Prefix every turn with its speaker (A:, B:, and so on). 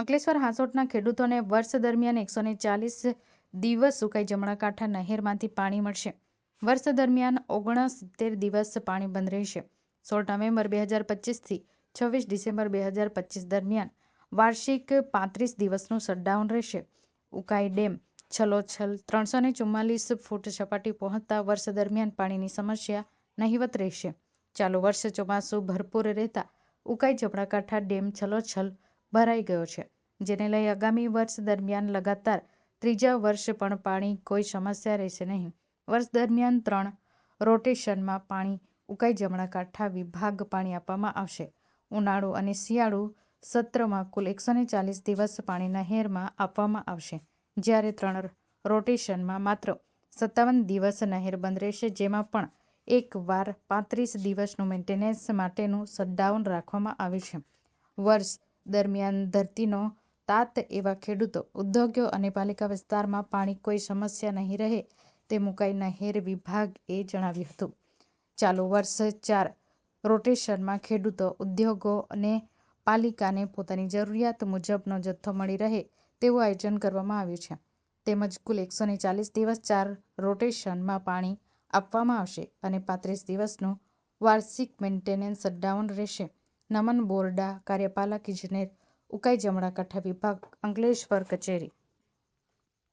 A: અંકલેશ્વર હાંસોટના ખેડૂતોને વર્ષ દરમિયાન એકસો ચાલીસ દિવસ સુકાઈ જમણાકાંઠા નહેરમાંથી પાણી મળશે. વર્ષ દરમિયાન ઓગણસિત્તેર દિવસ પાણી બંધ રહેશે. સોળ નવેમ્બર બે હજાર પચીસથી છવ્વીસ ડિસેમ્બર બે હજાર પચીસ દરમિયાન વાર્ષિક પાંત્રીસ દિવસનું શટડાઉન રહેશે. ઉકાઈ ડેમ છલોછલ ત્રણસો ને ચુમ્માલીસ ફૂટ સપાટી પહોંચતા વર્ષ દરમિયાન પાણીની સમસ્યા નહિવત રહેશે. ચાલુ વર્ષ ચોમાસું ભરપૂર રહેતા ઉકાઈ જમણાકાંઠા ડેમ છલોછલ ભરાઈ ગયો છે. જેને લઈ આગામી વર્ષ દરમિયાન લગાતાર ત્રીજા વર્ષ પણ પાણી કોઈ સમસ્યા રહેશે નહીં. વર્ષ દરમિયાન ત્રણ રોટેશનમાં પાણી ઉકાઈ જમણા કાંઠા વિભાગ પાણી આપવામાં આવશે. ઉનાળુ અને શિયાળુ સત્રમાં કુલ એકસો ને ચાલીસ દિવસ પાણી નહેરમાં આપવામાં આવશે. જ્યારે ત્રણ રોટેશનમાં માત્ર સત્તાવન દિવસ નહેર બંધ રહેશે, જેમાં પણ એક વાર પાંત્રીસ દિવસનું મેન્ટેનન્સ માટેનું શટડાઉન રાખવામાં આવ્યું છે. વર્ષ દરમિયાન ધરતીનો તાત એવા ખેડૂતો, ઉદ્યોગો અને પાલિકા વિસ્તારમાં પાણી કોઈ સમસ્યા નહીં રહે તે મુકાઈ નહેર વિભાગ એ જણાવ્યું હતું. ચાલુ વર્ષ ચાર રોટેશનમાં ખેડૂતો, ઉદ્યોગો અને પાલિકાને પોતાની જરૂરિયાત મુજબનો જથ્થો મળી રહે તેવું આયોજન કરવામાં આવ્યું છે. તેમજ કુલ એકસો ને ચાલીસ દિવસ ચાર રોટેશનમાં પાણી આપવામાં આવશે અને પાંત્રીસ દિવસનું વાર્ષિક મેન્ટેનન્સ ડાઉન રહેશે. નમન બોરડા કાર્યપાલક ઇજનેર ઉકાઈ જમણા કાંઠા વિભાગ અંકલેશ્વર કચેરી.